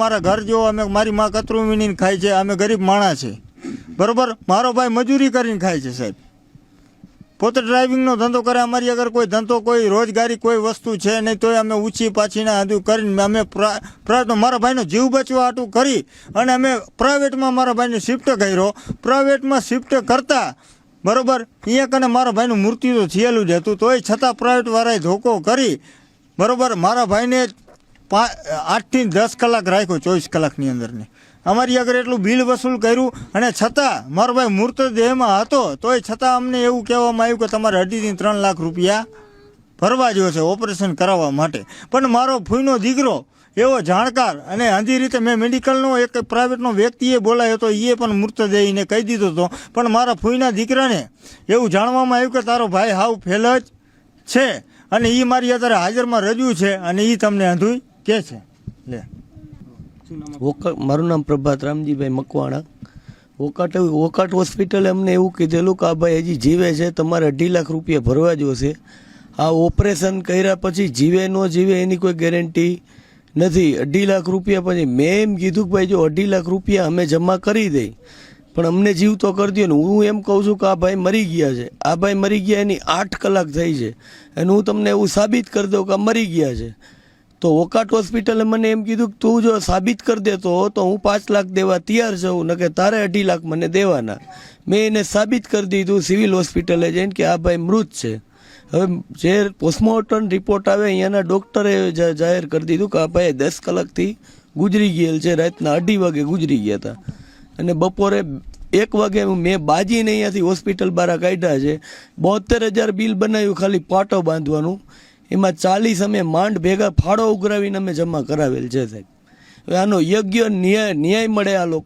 મારા ઘર જેવો અમે, મારી માં કતરું વીણીને ખાય છે, અમે ગરીબ માણસ છે. બરોબર? મારો ભાઈ મજૂરી કરીને ખાય છે, સાહેબ. પોતે ડ્રાઇવિંગનો ધંધો કરે, અમારી અગર કોઈ ધંધો, કોઈ રોજગારી, કોઈ વસ્તુ છે નહીં, તોય અમે ઊંચી પાછીના આદુ કરીને અમે પ્રા- પ્રાઇવેટ મારા ભાઈનો જીવ બચવા આટું કરી અને અમે પ્રાઇવેટમાં મારા ભાઈને શિફ્ટ કર્યો. પ્રાઇવેટમાં શિફ્ટ કરતા, બરોબર? એક અને મારા ભાઈનું મૃત્યુ તો થયેલું જ હતું, તોય છતાં પ્રાઇવેટવાળાએ ધોકો કરી. બરોબર? મારા ભાઈને પા આઠથી દસ કલાક રાખ્યો ચોવીસ કલાકની અંદરની. અમારી આગળ એટલું બિલ વસૂલ કર્યું અને છતાં મારો ભાઈ મૃતદેહમાં હતો, તોય છતાં અમને એવું કહેવામાં આવ્યું કે તમારે અઢીથી ત્રણ લાખ રૂપિયા ભરવા જો છે ઓપરેશન કરાવવા માટે. પણ મારો ફૂઈનો દીકરો એવો જાણકાર અને આંધી રીતે મેં મેડિકલનો એક પ્રાઇવેટનો વ્યક્તિએ બોલાયો હતો એ પણ મૃતદેહીને કહી દીધો હતો. પણ મારા ફૂઈના દીકરાને એવું જાણવામાં આવ્યું કે તારો ભાઈ હાવ ફેલ જ છે અને એ મારી અત્યારે હાજરમાં રજૂ છે અને એ તમને આંધું કે છે? લે. મારું નામ પ્રભાત રામજીભાઈ મકવાણા. વોકાટ વોકાટ હોસ્પિટલે અમને એવું કીધેલું કે, આ ભાઈ હજી જીવે છે, તમારે અઢી લાખ રૂપિયા ભરવા જોશે. આ ઓપરેશન કર્યા પછી જીવે ન જીવે એની કોઈ ગેરંટી નથી. અઢી લાખ રૂપિયા પછી મેં એમ કીધું કે, ભાઈ જો અઢી લાખ રૂપિયા અમે જમા કરી દઈ, પણ અમને જીવ તો કરી દો ને. હું એમ કહું છું કે, આ ભાઈ મરી ગયા છે. આ ભાઈ મરી ગયા એની આઠ કલાક થઈ છે. અને હું તમને એવું સાબિત કરી દઉં કે, આ મરી ગયા છે. તો વોકાટ હોસ્પિટલે મને એમ કીધું કે તું જો સાબિત કરી દેતો તો હું પાંચ લાખ દેવા તૈયાર છું, ન તારે અઢી લાખ મને દેવાના. મેં એને સાબિત કરી દીધું સિવિલ હોસ્પિટલે જઈને કે આ ભાઈ મૃત છે. હવે જે પોસ્ટમોર્ટમ રિપોર્ટ આવે, અહીંયાના ડૉક્ટરે જાહેર કરી દીધું કે આ ભાઈ દસ કલાકથી ગુજરી ગયેલ છે, રાતના અઢી વાગે ગુજરી ગયા હતા. અને બપોરે એક વાગે મેં બાજીને અહીંયાથી હોસ્પિટલ બહાર કાઢ્યા છે. બોતેર હજાર બિલ બનાવ્યું, ખાલી પાટો બાંધવાનું. એમાં ચાલીસ અમે માંડ ભેગા ફાળો ઉઘરાવીને અમે જમા કરાવેલ છે સાહેબ. હવે આનો યોગ્ય ન્યાય ન્યાય મળે આ લોકો